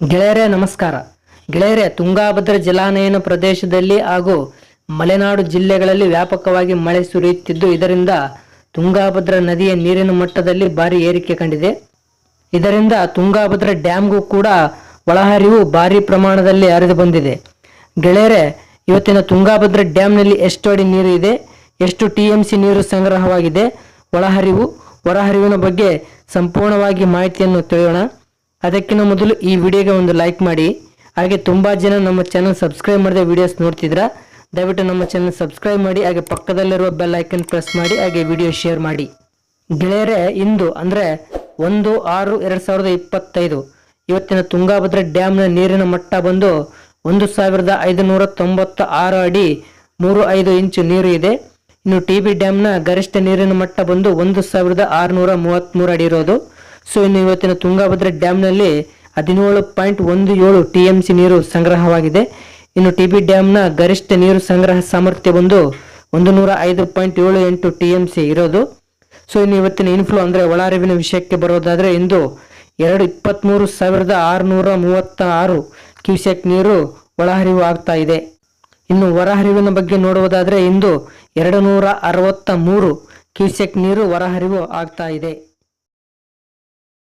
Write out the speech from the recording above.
ಗೆಳೆಯರೇ, ನಮಸ್ಕಾರ. ಗೆಳೆಯರೇ, ತುಂಗಾಭದ್ರ ಜಲಾನಯನ ಪ್ರದೇಶದಲ್ಲಿ ಹಾಗೂ ಮಲೆನಾಡು ಜಿಲ್ಲೆಗಳಲ್ಲಿ ವ್ಯಾಪಕವಾಗಿ ಮಳೆ ಸುರಿಯುತ್ತಿದ್ದು, ಇದರಿಂದ ತುಂಗಾಭದ್ರಾ ನದಿಯ ನೀರಿನ ಮಟ್ಟದಲ್ಲಿ ಭಾರಿ ಏರಿಕೆ ಕಂಡಿದೆ. ಇದರಿಂದ ತುಂಗಾಭದ್ರಾ ಡ್ಯಾಮ್ಗೂ ಕೂಡ ಒಳಹರಿವು ಭಾರಿ ಪ್ರಮಾಣದಲ್ಲಿ ಹರಿದು ಬಂದಿದೆ. ಗೆಳೆಯರೇ, ಇವತ್ತಿನ ತುಂಗಾಭದ್ರಾ ಡ್ಯಾಮ್ನಲ್ಲಿ ಎಷ್ಟು ಅಡಿ ನೀರು ಇದೆ? ಎಷ್ಟು ಟಿ ಎಂ ಸಿ ನೀರು ಸಂಗ್ರಹವಾಗಿದೆ? ಒಳಹರಿವು, ಹೊರಹರಿವಿನ ಬಗ್ಗೆ ಸಂಪೂರ್ಣವಾಗಿ ಮಾಹಿತಿಯನ್ನು ತಿಳಿಯೋಣ. ಅದಕ್ಕಿಂತ ಮೊದಲು ಈ ವಿಡಿಯೋಗೆ ಒಂದು ಲೈಕ್ ಮಾಡಿ. ಹಾಗೆ ತುಂಬ ಜನ ನಮ್ಮ ಚಾನಲ್ ಸಬ್ಸ್ಕ್ರೈಬ್ ಮಾಡಿದ ವಿಡಿಯೋಸ್ ನೋಡ್ತಿದ್ರ, ದಯವಿಟ್ಟು ನಮ್ಮ ಚಾನಲ್ ಸಬ್ಸ್ಕ್ರೈಬ್ ಮಾಡಿ, ಹಾಗೆ ಪಕ್ಕದಲ್ಲಿರುವ ಬೆಲ್ ಐಕನ್ ಪ್ರೆಸ್ ಮಾಡಿ, ಹಾಗೆ ವಿಡಿಯೋ ಶೇರ್ ಮಾಡಿ. ಗೆಳೆಯರೇ, ಇಂದು ಅಂದರೆ ಒಂದು ಆರು ಎರಡು ಸಾವಿರದ ಇಪ್ಪತ್ತೈದು, ಇವತ್ತಿನ ತುಂಗಾಭದ್ರಾ ಡ್ಯಾಮ್ನ ನೀರಿನ ಮಟ್ಟ ಬಂದು ಒಂದು ಸಾವಿರದ ಐದುನೂರ ತೊಂಬತ್ತ ಆರು ಅಡಿ ಮೂರು ಐದು ಇಂಚು ನೀರು ಇದೆ. ಇನ್ನು ಟಿ ಬಿ ಡ್ಯಾಮ್ನ ಗರಿಷ್ಠ ನೀರಿನ ಮಟ್ಟ ಬಂದು ಒಂದು ಸಾವಿರದ ಆರುನೂರ ಮೂವತ್ತ್ಮೂರು ಅಡಿ ಇರೋದು. ಸೊ ಇನ್ನು ಇವತ್ತಿನ ತುಂಗಾಭದ್ರಾ ಡ್ಯಾಮ್ನಲ್ಲಿ ಹದಿನೇಳು ಪಾಯಿಂಟ್ ಒಂದು ಏಳು ಟಿ ಎಂ ಸಿ ನೀರು ಸಂಗ್ರಹವಾಗಿದೆ. ಇನ್ನು ಟಿ ಬಿ ಡ್ಯಾಮ್ನ ಗರಿಷ್ಠ ನೀರು ಸಂಗ್ರಹ ಸಾಮರ್ಥ್ಯ ಬಂದು ಒಂದು ನೂರ ಐದು ಪಾಯಿಂಟ್ ಏಳು ಎಂಟು ಟಿ ಎಂ ಸಿ ಇರೋದು. ಸೊ ಇನ್ನು ಇವತ್ತಿನ ಇನ್ಫ್ಲೋ ಅಂದರೆ ಒಳಹರಿವಿನ ವಿಷಯಕ್ಕೆ ಬರೋದಾದರೆ ಇಂದು ಎರಡು ಇಪ್ಪತ್ತ್ಮೂರು ಸಾವಿರದ ಆರುನೂರ ಮೂವತ್ತ ಆರು ಕ್ಯೂಸೆಕ್ ನೀರು ಒಳಹರಿವು ಆಗ್ತಾ ಇದೆ. ಇನ್ನು ಹೊರಹರಿವಿನ ಬಗ್ಗೆ ನೋಡುವುದಾದರೆ ಇಂದು ಎರಡು ನೂರ ಅರವತ್ತ ಮೂರು ಕ್ಯೂಸೆಕ್ ನೀರು ಹೊರಹರಿವು ಆಗ್ತಾ ಇದೆ.